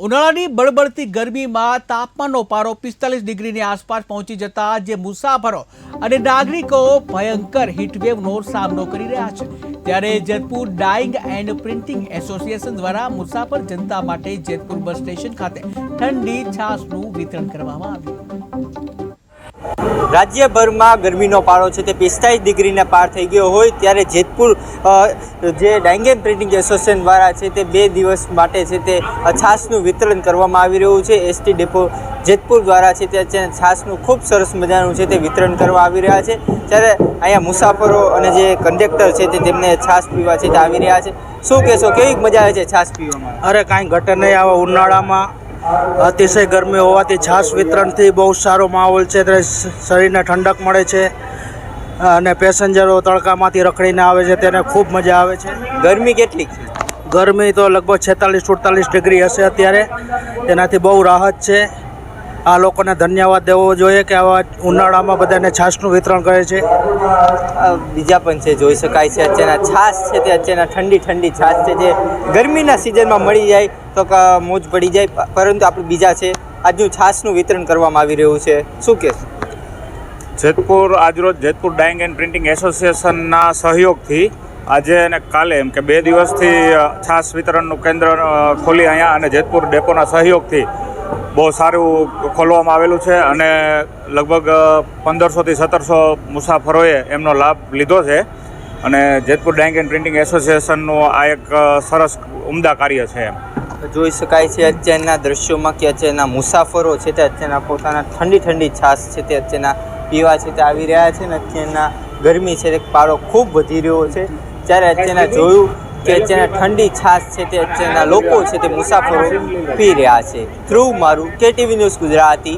ઉનાળાની બળબડતી ગરમીમાં તાપમાનનો પારો પિસ્તાલીસ ડિગ્રીની આસપાસ પહોંચી જતા જે મુસાફરો અને નાગરિકો ભયંકર હીટવેવનો સામનો કરી રહ્યા છે. ત્યારે Jetpur dyeing and printing association દ્વારા મુસાફર જનતા માટે જેતપુર બસ સ્ટેશન ખાતે ઠંડી છાશનું વિતરણ કરવામાં આવ્યું. રાજ્યભરમાં ગરમીનો પારો છે તે પિસ્તાળીસ ડિગ્રીને પાર થઈ ગયો હોય ત્યારે જેતપુર જે ડાયંગેન પ્રિન્ટિંગ એસોસિએશન દ્વારા છે તે બે દિવસ માટે છે તે છાશનું વિતરણ કરવામાં આવી રહ્યું છે. એસટી ડેપો જેતપુર દ્વારા છે તે છાસનું ખૂબ સરસ મજાનું છે તે વિતરણ કરવા આવી રહ્યા છે. ત્યારે અહીંયા મુસાફરો અને જે કંડક્ટર છે તે તેમને છાશ પીવા છે તે આવી રહ્યા છે. શું કહેશો? કેવી મજા આવે છે છાશ પીવામાં? અરે કાંઈ ઘટે નહીં આવા ઉનાળામાં. અતિશય ગરમી હોવાથી છાશ વિતરણથી બહુ સારો માહોલ છે. ત્યારે શરીરને ઠંડક મળે છે અને પેસેન્જરો તડકામાંથી રખડીને આવે છે. તેને ખૂબ મજા આવે છે. ગરમી કેટલી ગરમી તો લગભગ છેતાલીસ સુડતાલીસ ડિગ્રી હશે અત્યારે. તેનાથી બહુ રાહત છે. આ લોકોને ધન્યવાદ દેવો જોઈએ કે આવા ઉનાળામાં બધાને છાશનું વિતરણ કરે છે. બીજા પણ છે જોઈ શકાય છે. અત્યારના છાશ છે તે અત્યારના ઠંડી ઠંડી છાશ છે જે ગરમીના સિઝનમાં મળી જાય તો ક- મોજ પડી જાય. પરંતુ આપણે બીજા છે. આજનું છાશનું વિતરણ કરવામાં આવી રહ્યું છે. શું કહેશો? જેતપુર આજરોજ જેતપુર ડાઇંગ એન્ડ પ્રિન્ટિંગ એસોસિએશનના સહયોગથી આજે અને કાલે એમ કે બે દિવસથી છાશ વિતરણનું કેન્દ્ર ખોલી અહીંયા અને જેતપુર ડેપોના સહયોગથી બહુ સારું ખોલવામાં આવેલું છે અને લગભગ પંદરસોથી સત્તરસો મુસાફરોએ એમનો લાભ લીધો છે. અને જેતપુર ડાઇંગ એન્ડ પ્રિન્ટિંગ એસોસિએશનનું આ એક સરસ ઉમદા કાર્ય છે એમ. જોઈ શકાય છે અત્યારના દ્રશ્યોમાં કે અત્યારના મુસાફરો છે તે અત્યારના પોતાના ઠંડી ઠંડી છાશ છે તે અત્યારના પીવા છે તે આવી રહ્યા છે ને અત્યારના ગરમી છે તે પારો ખૂબ વધી રહ્યો છે. ત્યારે અત્યારના જોયું કે અત્યારના ઠંડી છાશ છે તે અત્યારના લોકો છે તે મુસાફરો પી રહ્યા છે. ધ્રુવ મારું કેટીવી ન્યૂઝ ગુજરાતી.